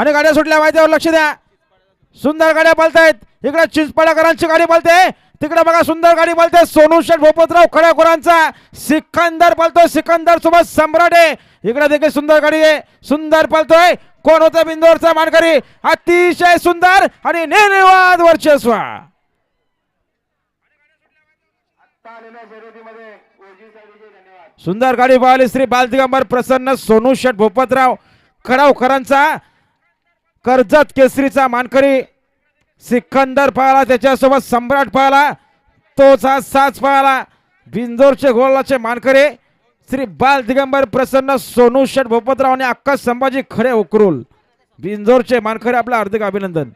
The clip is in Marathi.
आणि गाड्या सुटल्या माहितीवर लक्ष द्या. सुंदर गाड्या पालतायत. इकडे चिंचपाडाकरांची गाडी पळते तिकडे बघा सुंदर गाडी पळते सोनू शेठ भोपतराव खड्याकोरांचा सिकंदर पळतोय सिकंदर सोबत सम्राट. आहे इकडे देखील सुंदर गाडी आहे. सुंदर पालतोय. कोण होता बिंदोरचा मानकरी? अतिशय सुंदर आणि निर्वाद वर्चस्व. सुंदर गाडी पाहिली श्री बालदिगंबर प्रसन्न सोनू शेठ भोपतराव खडावकरांचा कर्जत केसरीचा मानकरी सिकंदर पळाला त्याच्यासोबत सम्राट पळाला तोच आज साच पळाला. बिंदोरचे गोलाचे मानकरी श्री बाल दिगंबर प्रसन्न सोनू शेठ भोपतराव आणि अक्का संभाजी खरे उकरूल. बिंजोरचे मानकरी आपलं हार्दिक अभिनंदन.